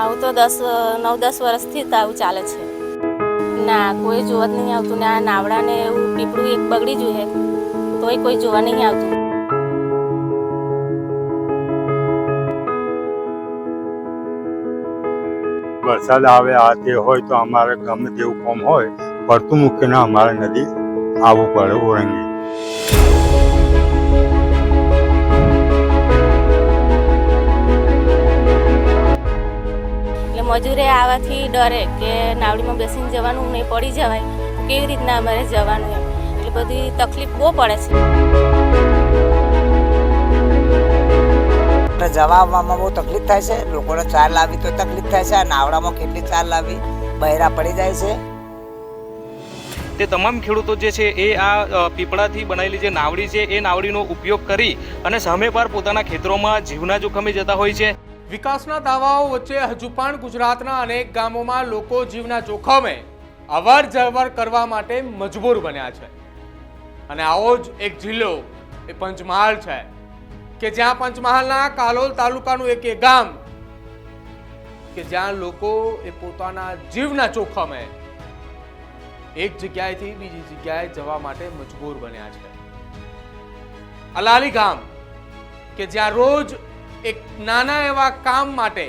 આવું તો દસ, નવ, દસ વર્ષથી જ આવું ચાલે છે. ના, કોઈ જોવા નહીં આવતું ને આ નાવડાને એવું પીપળું એક બગડી જોઈએ તોય કોઈ જોવા નહીં આવતું. વરસાદ આવે, આ તે હોય તો અમારે ગમે તેવું કોમ હોય, પડતું મૂકીને અમારે નદી આવવું પડે, ઓરંગી. મજૂરે આવવાથી ડરે કે નાવડીમાં બેસીને જવાનું નહીં પડી જવાય. તો કેવી રીતના અમારે જવાનું એમ? એટલે બધી તકલીફ બહુ પડે છે. જવા આવવામાં બહુ તકલીફ થાય છે. લોકોને ચાર લાવવી તો તકલીફ થાય છે. આ નાવડામાં કેટલી ચાર લાવવી બહેરા પડી જાય છે. તે તમામ ખેડૂતો જે છે એ આ પીપળાથી બનાવેલી જે નાવડી છે એ નાવડીનો ઉપયોગ કરી અને સામે પાર પોતાના ખેતરોમાં જીવના જોખમે જતા હોય છે. વિકાસના દાવાઓ વચ્ચે હજુ પણ ગુજરાતના અનેક ગામોમાં લોકો જીવના જોખમે અવર જવર કરવા માટે મજબૂર બન્યા છે. અને આવો જ એક જિલ્લો, એ પંચમહાલ છે, કે જ્યાં પંચમહાલના કાલોલ તાલુકાનું એક એ ગામ, કે જ્યાં લોકો એ પોતાના જીવના જોખમે એક જગ્યાએથી બીજી જગ્યાએ જવા માટે મજબૂર બન્યા છે. અલાલી ગામ, કે જ્યાં રોજ એક નાના એવા કામ માટે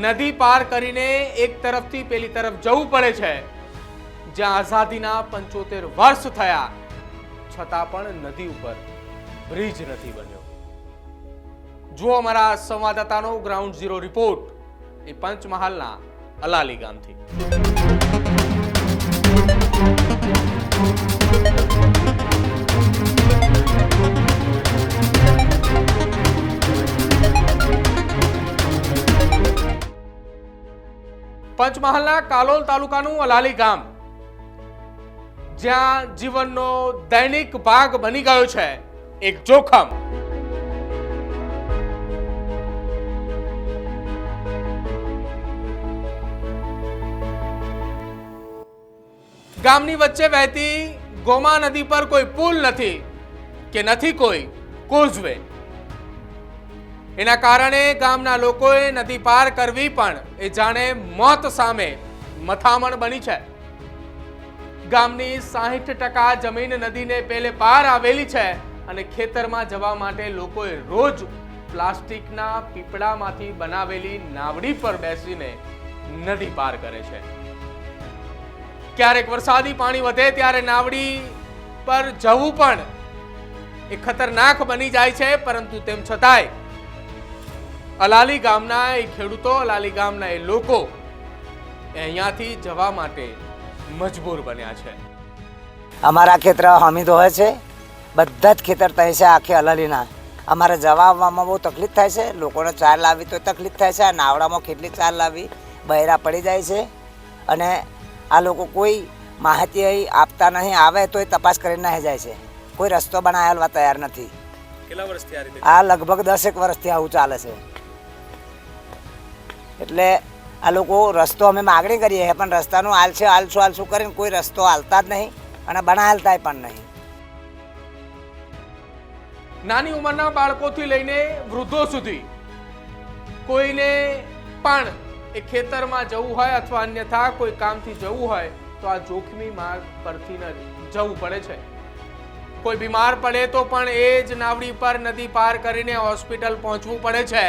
નદી પાર કરીને એક તરફથી પેલી તરફ જવું પડે છે, જ્યાં આઝાદીના પંચોતેર વર્ષ થયા, છતાં પણ નદી ઉપર બ્રિજ નથી બન્યો. જુઓ અમારા સંવાદદાતાનો ગ્રાઉન્ડ ઝીરો રિપોર્ટ, એ પંચમહાલના અલાલી ગામથી. પંચમહાલના કાલોલ તાલુકાનું અલાલી ગામ. જ્યાં જીવનનો દૈનિક ભાગ બની ગયો છે, એક જોખમ. ગામની વચ્ચે વહેતી ગોમા નદી પર કોઈ પુલ નથી, કે નથી કોઈ કોઝવે. એના કારણે ગામના લોકોએ નદી પાર કરવી પણ એ જાણે મોત સામે મથામણ બની છે. ગામની સાહીઠ ટકા જમીન નદીને પેલે પાર આવેલી છે અને ખેતરમાં જવા માટે લોકોએ રોજ પ્લાસ્ટિકના પીપળામાંથી બનાવેલી નાવડી પર બેસીને નદી પાર કરે છે. ક્યારેક વરસાદી પાણી વધે ત્યારે નાવડી પર જવું પણ એ ખતરનાક બની જાય છે, પરંતુ તેમ છતાંય અલાલી ગામના એ ખેડૂતો અલાલી ગામના એ લોકો અહીંયાથી જવા માટે મજબૂર બન્યા છે. અમારા ખેતર હમીદ હોય છે. બધા જ ખેતર થાય છે આખી અલાલીના. અમારે જવા આવવામાં બહુ તકલીફ થાય છે. લોકોને ચાર લાવવી તો તકલીફ થાય છે. આ નાવડામાં કેટલી ચાર લાવવી બહેરા પડી જાય છે. અને આ લોકો કોઈ માહિતી આપતા નહીં આવે તો એ તપાસ કરીને નહીં જાય છે. કોઈ રસ્તો બનાવેલવા તૈયાર નથી. કેટલા વર્ષથી આ લગભગ દસેક વર્ષથી આવું ચાલે છે. એટલે આ લોકો રસ્તો અમે માગણી કરીએ છીએ, પણ રસ્તાનું આલશે આલશું આલશું કરીને કોઈ રસ્તો હાલતા જ નહીં અને બનાવતા પણ નહીં. નાની ઉંમરના બાળકોથી લઈને વૃદ્ધો સુધી કોઈને પણ એ ખેતરમાં જવું હોય અથવા અન્યથા કોઈ કામથી જવું હોય તો આ જોખમી માર્ગ પરથી ન જવું પડે છે. કોઈ બીમાર પડે તો પણ એ જ નાવડી પર નદી પાર કરીને હોસ્પિટલ પહોંચવું પડે છે.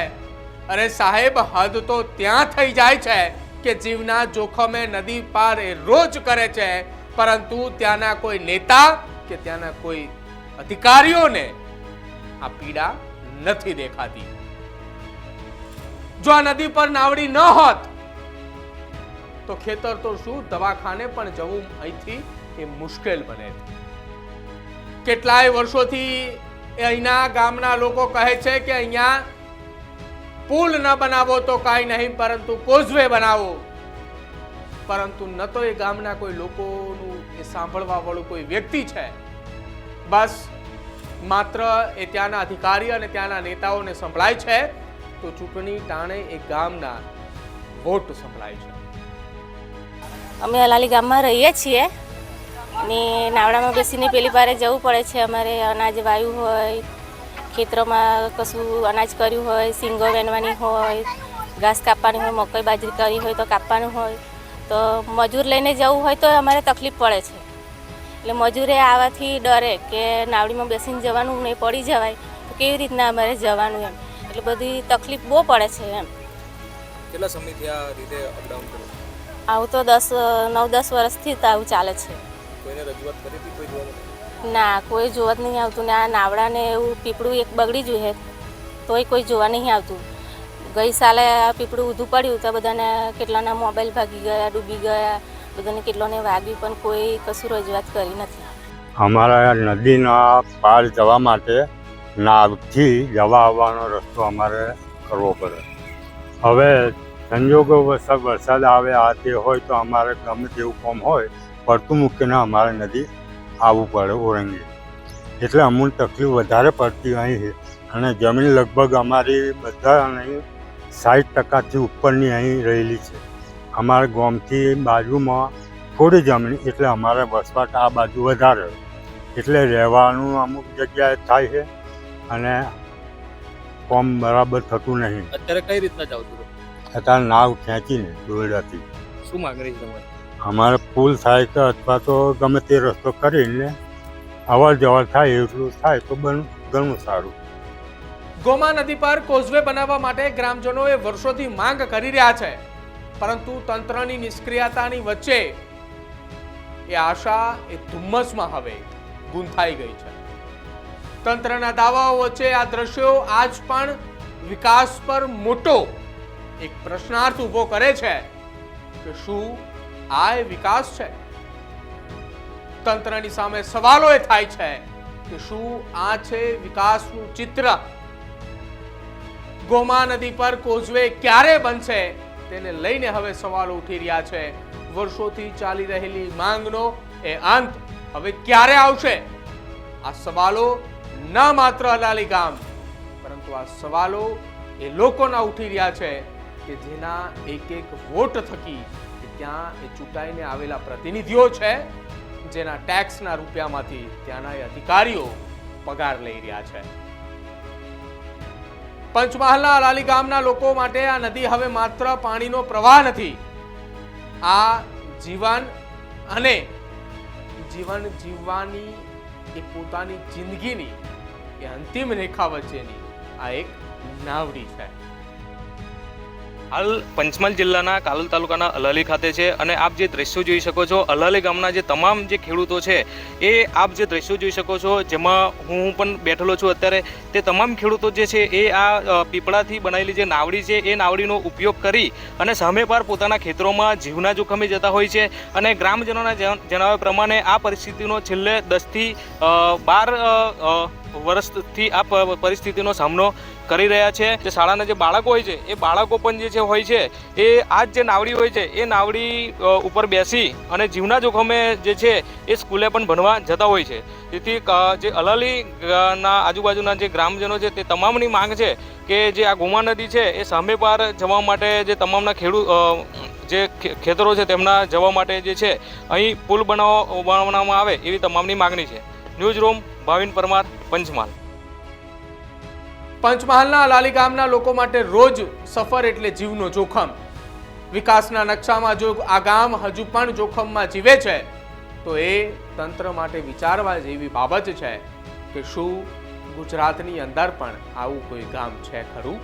અરે સાહેબ, હદ તો ત્યાં થઈ જાય છે કે જીવના જોખમે નદી પાર એ રોજ કરે છે, પરંતુ ત્યાંના કોઈ નેતા કે ત્યાંના કોઈ અધિકારીઓને આ પીડા નથી દેખાતી. જો આ નદી પર નાવડી ન હોત, તો ખેતર તો શું દવાખાને પણ જવું અહીંથી એ મુશ્કેલ બને. કેટલાય વર્ષોથી અહીંના ગામના લોકો કહે છે કે અહીંયા પુલ ન બનાવો તો કાંઈ નહીં, પરંતુ કોઝવે બનાવો. પરંતુ ન તો એ ગામના કોઈ લોકોનું એ સાંભળવા વાળું કોઈ વ્યક્તિ છે. બસ, માત્ર એ ત્યાંના અધિકારી અને ત્યાંના નેતાઓને સંભળાય છે. તો ચૂંટણી ટાણે એ ગામના વોટ સંભળાય છે. અમે અલાલી ગામમાં રહીએ છીએ. ને નાવડામાં બેસીને પેલી પારે જવું પડે છે. અમારે અનાજ વાયું હોય ખેતરોમાં કશું અનાજ કર્યું હોય સિંગો વેનવાની હોય ઘાસ કાપવાની હોય મકઈ બાજરી કરી હોય તો કાપવાનું હોય તો મજૂર લઈને જવું હોય તો અમારે તકલીફ પડે છે. એટલે મજૂરે આવવાથી ડરે કે નાવડીમાં બેસીને જવાનું નહીં પડી જવાય તો કેવી રીતના અમારે જવાનું એમ? એટલે બધી તકલીફ બહુ પડે છે એમ. કેટલા સમયથી આ રીતે અપડાઉન કરો આવું તો દસ નવ દસ વર્ષથી તો આવું ચાલે છે. કોઈને રજૂઆત કરી હતી કોઈ જોવા ના, કોઈ જોવા જ નહીં આવતું ને આ નાવડા ને એવું પીપળું એક બગડી ગયું હે તોય કોઈ જોવા નહીં આવતું. ગઈ સાલે આ પીપળું ઊધું પડ્યું તો બધાને કેટલાના મોબાઈલ ભાગી ગયા, ડૂબી ગયા, બધાને કેટલોને વાગ્યું પણ કોઈ કશું રજૂઆત કરી નથી. અમારા નદીના પાર જવા માટે નાવથી જવા આવવાનો રસ્તો અમારે કરવો પડે. હવે સંજોગો વરસાદ વરસાદ આવે, આ તે હોય તો અમારે ગમે તેવું કામ હોય, પડતું મૂકીને અમારે નદી આવવું પડે ઓરંગી. એટલે અમૂલ તકલીફ વધારે પડતી અહીં છે. અને જમીન લગભગ અમારી બધા અહીં સાઠ ટકાથી ઉપરની અહીં રહેલી છે. અમારા ગામથી બાજુમાં થોડી જમીન એટલે અમારે વસવાટ આ બાજુ વધારે. એટલે રહેવાનું અમુક જગ્યાએ થાય છે અને કોમ બરાબર થતું નહીં. અત્યારે કઈ રીતના જાવ અત્યારે નાવ ખેંચીને દોરડાથી શું માંગણી છે તમારી? અમારે પુલ થાય કે અથવા તો ગમે તે રસ્તો કરીને અવર જવર થાય એટલું થાય તો ઘણું સારું. ગોમા નદી પર કોઝવે બનાવવા માટે ગ્રામજનોએ વર્ષોથી માંગ કરી રહ્યા છે. પરંતુ તંત્રની નિષ્ક્રિયતાની વચ્ચે એ આશા, એ ધુમ્મસમાં હવે ગુંથાઈ ગઈ છે. તંત્રના દાવાઓ વચ્ચે આ દ્રશ્યો આજ પણ વિકાસ પર મોટો એક પ્રશ્નાર્થ ઊભો કરે છે કે શું આ એ વિકાસ છે. તંત્રની સામે સવાલો એ થાય છે કે શું આ છે વિકાસનું ચિત્ર? ગોમા નદી પર કોઝવે ક્યારે બનશે? તેને લઈને હવે સવાલો ઉઠી રહ્યા છે. વર્ષોથી ચાલી રહેલી માંગનો એ અંત હવે ક્યારે આવશે? આ સવાલો ન માત્ર અલાલી ગામ, પરંતુ આ સવાલો એ લોકોના ઉઠી રહ્યા છે કે જેના એક એક વોટ થકી ત્યાં એ ચૂંટાઈને આવેલા પ્રતિનિધિઓ છે, જેના ટેક્સના રૂપિયામાંથી ત્યાંના એ અધિકારીઓ પગાર લઈ રહ્યા છે. પંચમહાલના અલાલી ગામના લોકો માટે આ નદી હવે માત્ર પાણીનો પ્રવાહ નથી, આ જીવન અને જીવન જીવવાની એ પોતાની જિંદગીની એ અંતિમ રેખા વચ્ચેની આ એક નાવડી છે. હાલ પંચમહાલ જિલ્લાના કાલોલ તાલુકાના અલાલી ખાતે છે અને આપ જે દ્રશ્યો જોઈ શકો છો અલાલી ગામના જે તમામ જે ખેડૂતો છે, એ આપ જે દ્રશ્યો જોઈ શકો છો, જેમાં હું પણ બેઠેલો છું અત્યારે, તે તમામ ખેડૂતો જે છે, એ આ પીપળાથી બનાવેલી જે નાવડી છે, એ નાવડીનો ઉપયોગ કરી અને સામે પાર પોતાના ખેતરોમાં જીવના જોખમે જતા હોય છે અને ગ્રામજનોના જણ- જણાવ્યા પ્રમાણે આ પરિસ્થિતિનો છેલ્લે દસથી બાર વર્ષથી આ પરિસ્થિતિનો સામનો કરી રહ્યા છે. જે શાળાના જે બાળકો હોય છે, એ બાળકો પણ જે છે હોય છે, એ આ જે નાવડી હોય છે, એ નાવડી ઉપર બેસી અને જીવના જોખમે જે છે, એ સ્કૂલે પણ ભણવા જતા હોય છે. તેથી જે અલાલી ના આજુબાજુના જે ગ્રામજનો છે, તે તમામની માંગ છે કે જે આ ગોમા નદી છે, એ સામે પાર જવા માટે જે તમામના ખેડૂત જે ખેતરો છે, તેમના જવા માટે જે છે, અહીં પુલ બનાવવા બનાવવામાં આવે એવી તમામની માગણી છે. News room, Bhavin Parmar, Panchmahal. પંચમહાલના અલાલી ગામના લોકો માટે રોજ સફર એટલે જીવનો જોખમ. વિકાસના નકશામાં જો આ ગામ હજુ પણ જોખમમાં જીવે છે, તો એ તંત્ર માટે વિચારવા જેવી બાબત છે કે શું ગુજરાતની અંદર પણ આવું કોઈ ગામ છે ખરું?